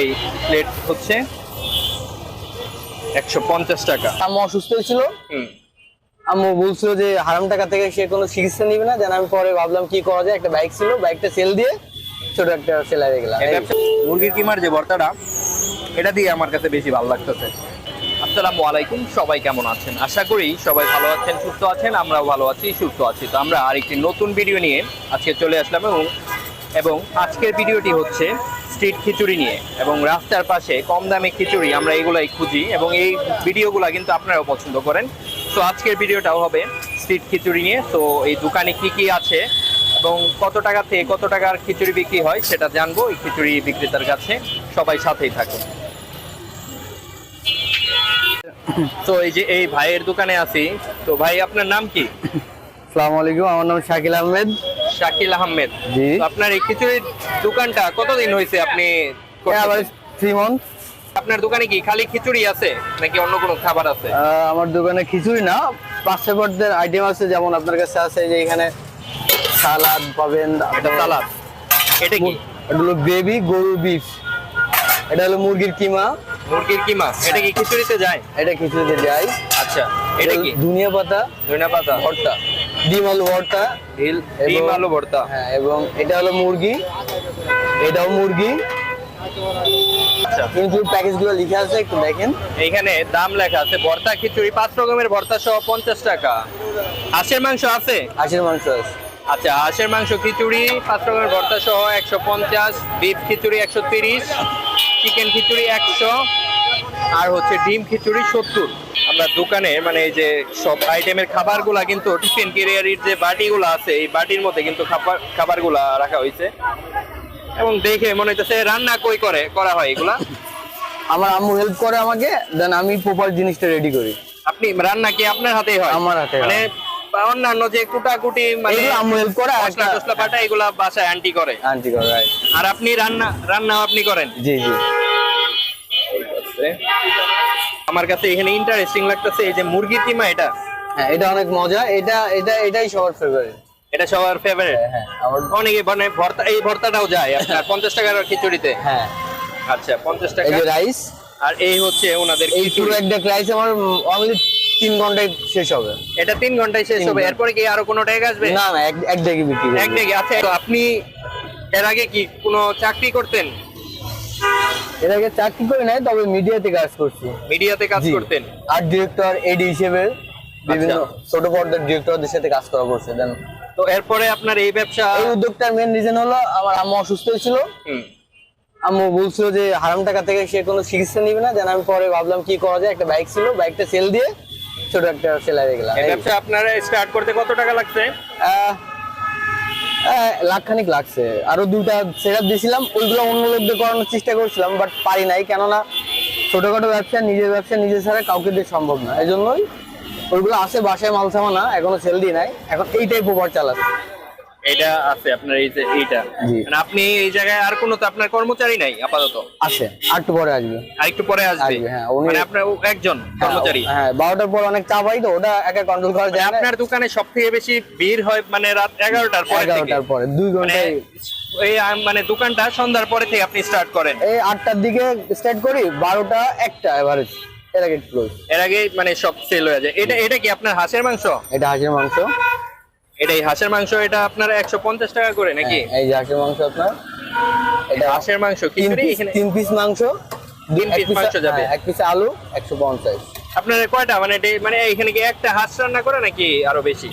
এই প্লেট হচ্ছে একশো পঞ্চাশ টাকা। আম্মু অসুস্থ হয়েছিল? আম্মু বলছিল যে হারাম টাকা থেকে সে কোনো চিকিৎসা নিবে না। যেন আমি পরে ভাবলাম কি করা যায়। একটা বাইক ছিল বাইকটা সেল দিয়ে ছোট একটা সেলাই গেলাম। মুরগির কিমার যে ভর্তাটা এটা দিয়ে আমার কাছে বেশি ভালো লাগতেছে। আসসালামু আলাইকুম সবাই কেমন আছেন? আশা করি সবাই ভালো আছেন সুস্থ আছেন আমরাও ভালো আছি সুস্থ আছি। তো আমরা আরেকটি নতুন ভিডিও নিয়ে আজকে চলে আসলাম এবং এবং আজকের ভিডিওটি হচ্ছে স্ট্রিট খিচুড়ি নিয়ে এবং রাস্তার পাশে কম দামে খিচুড়ি আমরা এগুলাই খুঁজি এবং এই ভিডিওগুলো কিন্তু আপনারাও পছন্দ করেন। তো আজকের ভিডিওটাও হবে স্ট্রিট খিচুড়ি নিয়ে। তো এই দোকানে কি কি আছে এবং কত টাকা থেকে কত টাকার খিচুড়ি বিক্রি হয় সেটা জানব এই খিচুড়ি বিক্রেতার কাছে। সবাই সাথেই থাকুন। তো এই যে এই ভাইয়ের দোকানে আছি। তো ভাই, আপনার নাম কি? আসসালামু আলাইকুম আমার নাম শাকিল আহমেদ। শাকিল আহমেদ। জি। আপনার এই খিচুড়ির দোকানটা কতদিন হয়েছে আপনি? থ্রি মান্থ আপনার দোকানে কি খালি খিচুড়ি আছে নাকি অন্য কোনো খাবার আছে? আমার দোকানে খিচুড়ি না পাঁচশো পদের আইটেম আছে যেমন আপনার কাছে আছে যে এখানে সালাদ পাবেন এটা সালাদ। এটা কি? এটা হলো বেবি গরুর বিফ এটা হলো মুরগির কিমা। মুরগির কিমা। এটা কি খিচুড়িতে যায়? এটা খিচুড়িতে যায়। আচ্ছা এটা কি? ধনিয়া পাতা ধনিয়া পাতা। ভর্তা। ডিম আলু ভর্তা ডিম আলু ভর্তা। হ্যাঁ এবং এটা হলো মুরগি। এটাও মুরগি। আচ্ছা। প্যাকেজগুলো লিখে আছে একটু দেখেন। এইখানে দাম লেখা আছে ভর্তা খিচুড়ি পাঁচ রকমের ভর্তা সহ পঞ্চাশ টাকা। হাঁসের মাংস আছে? হাঁসের মাংস আছে। আচ্ছা হাঁসের মাংস খিচুড়ি পাঁচ রকমের ভর্তা সহ একশো পঞ্চাশ বিফ খিচুড়ি একশো তিরিশ চিকেন খিচুড়ি একশো আর হচ্ছে ডিম খিচুড়ি সত্তর। আমরা দোকানে মানে এই যে সব আইটেমের খাবারগুলা কিন্তু টিফিন কেরিয়ারির যে বাটিগুলো আছে এই বাটির মধ্যে কিন্তু খাবার খাবারগুলা রাখা হয়েছে। এবং দেখে মনে হইতেছে রান্না কই করে করা হয় এগুলা? আমার আম্মু হেল্প করে আমাকে দেন আমি প্রপার জিনিসটা রেডি করি। আপনি রান্না কি আপনার হাতেই হয়? আমার হাতে মানে অন্যান্য যে কুটাকুটি মানে আম্মু হেল্প করে মশলা টসলা বাটা এগুলা বাসায় আন্টি করে। আন্টি করে আর আপনি রান্না রান্নাও আপনি করেন? জি জি। আমার কাছে এখানে ইন্টারেস্টিং লাগতেছে এই যে মুরগি কিমা এটা। হ্যাঁ এটা অনেক মজা। এটা এটা এটাই সবার ফেভারিট এটা সবার ফেভারিট হ্যাঁ আমার অনেকে মানে ভর্তা এই ভর্তাটাও যায় আপনার পঞ্চাশ টাকার খিচুড়িতে। হ্যাঁ। আচ্ছা পঞ্চাশ এই টাকা। যে রাইস আর এই হচ্ছে ওনাদের এই পুরো একটা রাইস আমার অনলি তিন ঘন্টায় শেষ হবে। এটা তিন ঘন্টায় শেষ হবে। এরপরে কি আরও কোনো ট্যাগ আসবে? না না এক এক ডেকে বিক্রি করি। এক ডেকে আচ্ছা আপনি এর আগে কি কোনো চাকরি করতেন? এর আগে চাকরি করি নাই তবে মিডিয়াতে কাজ করছি। মিডিয়াতে কাজ করতেন? আর্ট ডিরেক্টর এডি হিসেবে বিভিন্ন আচ্ছা। ছোট পর্দার ডিরেক্টরদের সাথে কাজ করা করছে দেন। তো এরপরে আপনার এই ব্যবসা এই উদ্যোগটার মেন রিজন হলো আমার আম্মু অসুস্থ হয়েছিল। আম্মু বলছিল যে হারাম টাকা থেকে সে কোনো চিকিৎসা নিবে না। যেন আমি পরে ভাবলাম কি করা যায় একটা বাইক ছিল বাইকটা সেল দিয়ে ছোট একটা সেলাই গেলাম। এই ব্যবসা আপনার স্টার্ট করতে কত টাকা লাগছে? আহ, আহ, লাখ খানিক লাগছে। আরও দুটা সেটা দিয়েছিলাম ওইগুলো অন্য লোকদের করানোর চেষ্টা করছিলাম বাট পারি নাই। কেননা ছোটখাটো ব্যবসা নিজের ব্যবসা নিজে ছাড়া কাউকে দিয়ে সম্ভব না। এই জন্যই ওইগুলো আসে বাসায় মাল সামানা এখনও সেল দিয়ে নাই। এখন এইটাই প্রপার চালাচ্ছে। এটা আছে আপনার এই যে এইটা। মানে আপনি এই জায়গায় আর কোনো তো আপনার কর্মচারী নাই আপাতত? আছে আর একটু পরে আসবে। আর একটু পরে আসবে? হ্যাঁ, মানে আপনার একজন কর্মচারী? হ্যাঁ বারোটার পর অনেক চাপ হয় তো ওটা একা কন্ট্রোল করা মানে যায় আপনার দোকানে সব থেকে বেশি ভিড় হয় মানে রাত এগারোটার পরে থেকে? এগারোটার পরে দুই মানে ঘন্টায় এই মানে দোকানটা সন্ধ্যার পরে থেকে আপনি স্টার্ট করেন? এই আটটার দিকে স্টার্ট করি বারোটা একটা এভারেজ এর আগে ক্লোজ এর আগে মানে সব সেল হয়ে যায়। এটা এটা কি আপনার হাঁসের মাংস? এটা হাঁসের মাংস। এটা এই হাঁসের মাংস এটা আপনার একশো পঞ্চাশ টাকা করে নাকি? হ্যাঁ, এই যে হাঁসের মাংস আপনার এটা হাঁসের মাংস তিন পিস তিন পিস মাংস তিন পিস মাংস যাবে। হ্যাঁ, এক পিস আলু একশো পঞ্চাশ। আপনার কয়টা? মানে মানে এখানে কি একটা হাঁস রান্না করে নাকি আরও বেশি?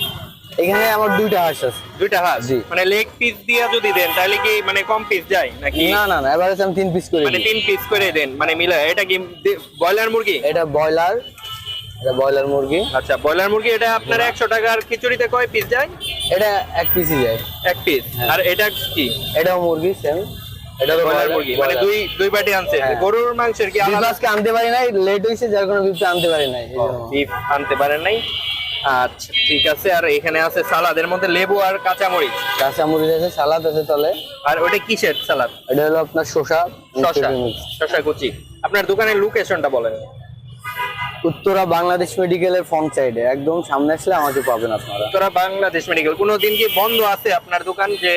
এখানে আমার দুইটা হাঁস আছে। দুইটা হাঁস। মানে লেগ পিস দিয়া যদি দেন তাহলে কি মানে কম পিস যায় নাকি? না না না এভারেজ আমি তিন পিস করে মানে তিন পিস করে দেন মানে মিলে এটা কি ব্রয়লার মুরগি? এটা ব্রয়লার এটা ব্রয়লার মুরগি। আচ্ছা ব্রয়লার মুরগি এটা আপনার একশো টাকার খিচুড়িতে কয় পিস যায়? এটা এক পিসই যায়। এক পিস হ্যাঁ। আর এটা কি? এটাও মুরগি সেম এটা ব্রয়লার মুরগি মানে দুই দুই বাটি আনছে। হ্যাঁ। গরুর মাংসের কি আলাদা? আজকে আনতে পারি নাই লেট হয়েছে যার কারণে বিফটা আনতে পারি নাই বিফ আনতে পারেন নাই। আচ্ছা ঠিক আছে আর এখানে আছে সালাদ এর মধ্যে লেবু আর কাঁচামরিচ। কাঁচা মরিচ আছে সালাদ আছে তলে। আর ওটা কিসের সালাদ? এটা হলো আপনার শসা শসা শসা কুচি। আপনার দোকানের লোকেশনটা বলেন। উত্তরা বাংলাদেশ মেডিকেলের ফ্রন্ট সাইডে একদম সামনে আসলে আমাকে পাবেন আপনারা। উত্তরা বাংলাদেশ মেডিকেল কোনো দিন কি বন্ধ আছে আপনার দোকান যে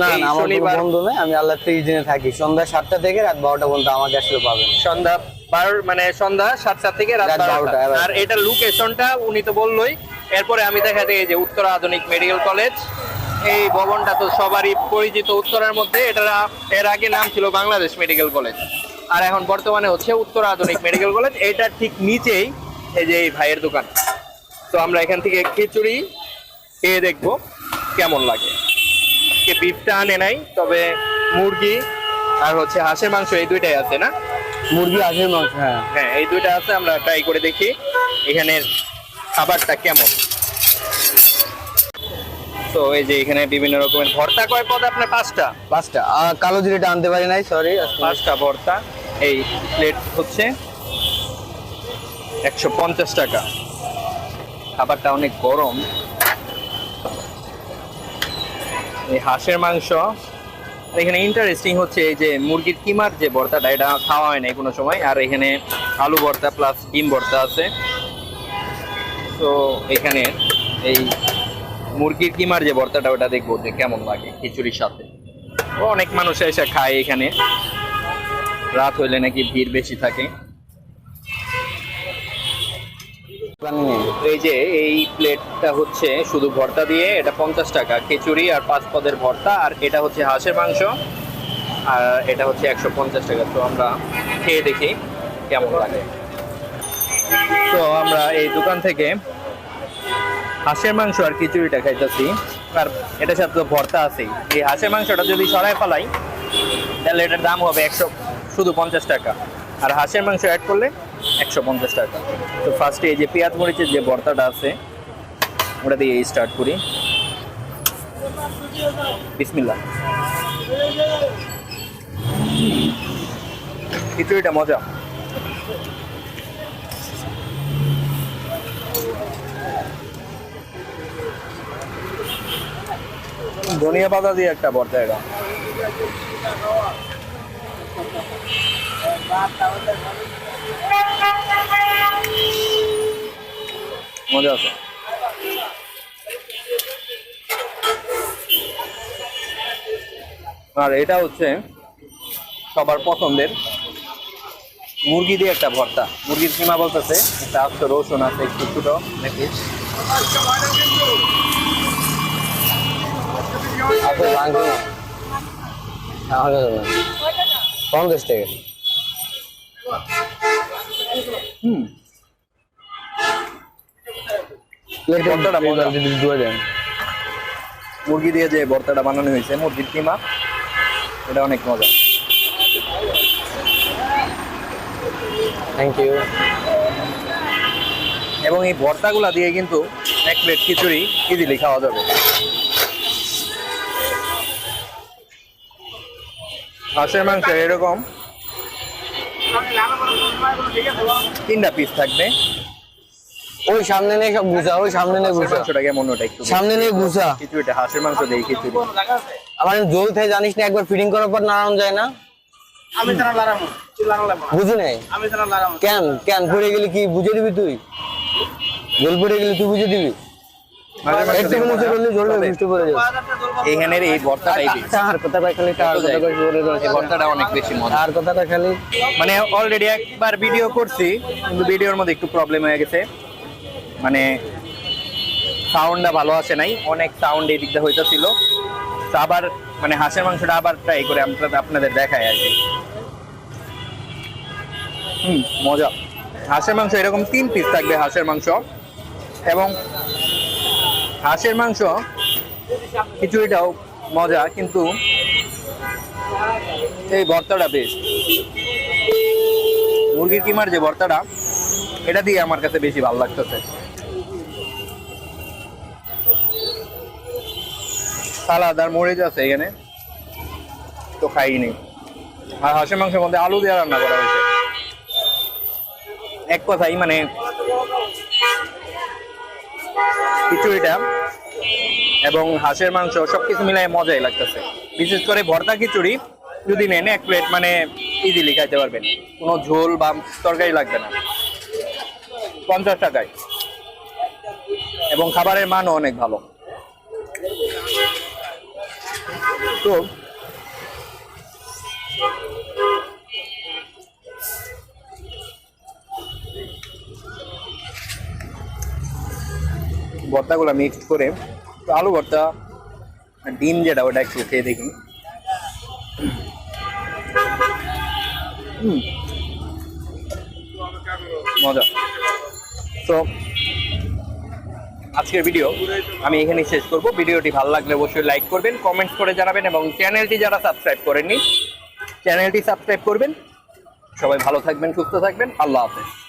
না না আমার কোনো বন্ধ নেই আমি আল্লাহ তেইশ দিনে থাকি। সন্ধ্যা সাতটা থেকে রাত বারোটা পর্যন্ত আমাকে আসলে পাবেন। সন্ধ্যা বারো মানে সন্ধ্যা সাতটা থেকে রাত বারোটা। আর এটা লোকেশনটা উনি তো বললোই। এরপরে আমি দেখা যায় যে উত্তরা আধুনিক মেডিকেল কলেজ এই ভবনটা তো সবারই পরিচিত উত্তরার মধ্যে। এটা এর আগে নাম ছিল বাংলাদেশ মেডিকেল কলেজ আর এখন বর্তমানে হচ্ছে উত্তর আধুনিক মেডিকেল কলেজ। এটা ঠিক নিচেই এই যে এই ভাইয়ের দোকান। তো আমরা এখান থেকে খিচুড়ি খেয়ে দেখব কেমন লাগে। কে বিফটা আনে নাই তবে মুরগি আর হচ্ছে হাঁসের মাংস এই দুইটাই আছে না? মুরগি হাঁসের মাংস হ্যাঁ। হ্যাঁ এই দুইটা আছে আমরা ট্রাই করে দেখি এখানের খাবারটা কেমন। তো এই যে এখানে বিভিন্ন রকমের ভর্তা। কয় পদ আপনার? পাঁচটা? পাঁচটা। কালো জিরেটা আনতে পারি নাই সরি পাঁচটা ভর্তা। এই প্লেট হচ্ছে একশো পঞ্চাশ টাকা। খাবারটা অনেক গরম। এই হাঁসের মাংস। এখানে ইন্টারেস্টিং হচ্ছে এই যে মুরগির কিমার যে ভর্তাটা, এটা খাওয়া হয় না কোনো সময়। আর এখানে আলু ভর্তা প্লাস ডিম ভর্তা আছে। তো এখানে এই মুরগির কিমার যে ভর্তাটা, ওটা দেখব যে কেমন লাগে খিচুড়ির সাথে। অনেক মানুষ এসে খায় এখানে। রাত হইলে নাকি ভিড় বেশি থাকে? এই যে, এই প্লেটটা হচ্ছে শুধু ভর্তা দিয়ে, এটা পঞ্চাশ টাকা। খিচুড়ি আর পাঁচ পদের ভর্তা, আর এটা হচ্ছে হাঁসের মাংস, আর এটা হচ্ছে একশো পঞ্চাশ টাকা। তো আমরা খেয়ে দেখি কেমন লাগে। তো আমরা এই দোকান থেকে হাঁসের মাংস আর খিচুড়িটা খাইতেছি। আর এটার সাথে তো ভর্তা আছেই। এই হাঁসের মাংসটা যদি সরাই ফেলাই, তাহলে এটার দাম হবে একশো শুধু পঞ্চাশ টাকা। আর হাঁসের মাংস অ্যাড করলে একশো পঞ্চাশ টাকা। তো ফার্স্টে এই যে পেঁয়াজ মরিচের যে ভর্তাটা আছে, ওটা দিয়ে স্টার্ট করি। বিসমিল্লা খিচুড়িটা মজা। ধনিয়া পাতা দিয়ে একটা ভর্তা এটা। আর এটা হচ্ছে সবার পছন্দের মুরগি দিয়ে একটা ভর্তা। মুরগির কিমা বলতেছে, একটা আস্ত রসুন আছে, একটু ছোট নাকি আছে হুম। ভর্তাটা মজা। যদি ধুয়ে দেন। মুরগি দিয়ে যে ভর্তাটা বানানো হয়েছে মুরগির কিমা এটা অনেক মজা। থ্যাংক ইউ এবং এই ভর্তাগুলা দিয়ে কিন্তু এক প্লেট খিচুড়ি ইজিলি খাওয়া যাবে। হাঁসের মাংস এরকম? তিনটা পিস থাকবে। ওই সামনে নিয়ে সব গুছা ওই সামনে নিয়ে হাঁসের গুছা। মাংসটা কেমন ওটা একটু সামনে নিয়ে গুছা। খিচুড়িটা হাঁসের মাংস দিয়ে খিচুড়ি। আমার জল থেকে জানিস না একবার ফিটিং করার পর নাড়ানো যায় না? আমি তারা লারামু বুঝি নাই? আমি তারা লারামু কেন কেন পড়ে গেলে কি বুঝে দিবি তুই? জল পড়ে গেলে তুই বুঝে দিবি? এইখানের এই ভর্তাটাই আর কথাটা খালি টার কথা বলে ভর্তাটা অনেক বেশি মজা আর খালি মানে অলরেডি একবার ভিডিও করছি কিন্তু ভিডিওর মধ্যে একটু প্রবলেম হয়ে গেছে। মানে সাউন্ডটা ভালো আসে নাই অনেক সাউন্ড এই দিকটা হইতেছিল। তো আবার মানে হাঁসের মাংসটা আবার ট্রাই করে আপনাদের আপনাদের দেখায় আর কি। হুম মজা। হাঁসের মাংস এরকম তিন পিস থাকবে হাঁসের মাংস। এবং হাঁসের মাংস, খিচুড়িটাও মজা, কিন্তু এই ভর্তাটা বেশ। মুরগির কিমার যে ভর্তাটা, এটা দিয়ে আমার কাছে বেশি ভালো লাগতেছে। সালাদ আর মরিচ আছে এখানে, তো খাইনি। আর হাঁসের মাংসের মধ্যে আলু দিয়ে রান্না করা হয়েছে। এক কথাই মানে খিচুড়িটা এবং হাঁসের মাংস, সবকিছু মিলাই মজাই লাগতেছে। বিশেষ করে ভর্তা খিচুড়ি, যদি নেন এক প্লেট মানে ইজিলি খাইতে পারবেন। কোনো ঝোল বা তরকারি লাগবে না। পঞ্চাশ টাকায়। এবং খাবারের মানও অনেক ভালো। তো ভর্তাগুলো মিক্সড করে আলু ভর্তা ডিম যেটা, ওটা একটু খেয়ে দেখি। মজা। তো আজকের ভিডিও আমি এখানেই শেষ করব। ভিডিওটি ভালো লাগলে অবশ্যই লাইক করবেন কমেন্টস করে জানাবেন এবং চ্যানেলটি যারা সাবস্ক্রাইব করেননি চ্যানেলটি সাবস্ক্রাইব করবেন। সবাই ভালো থাকবেন, সুস্থ থাকবেন। আল্লাহ হাফেজ।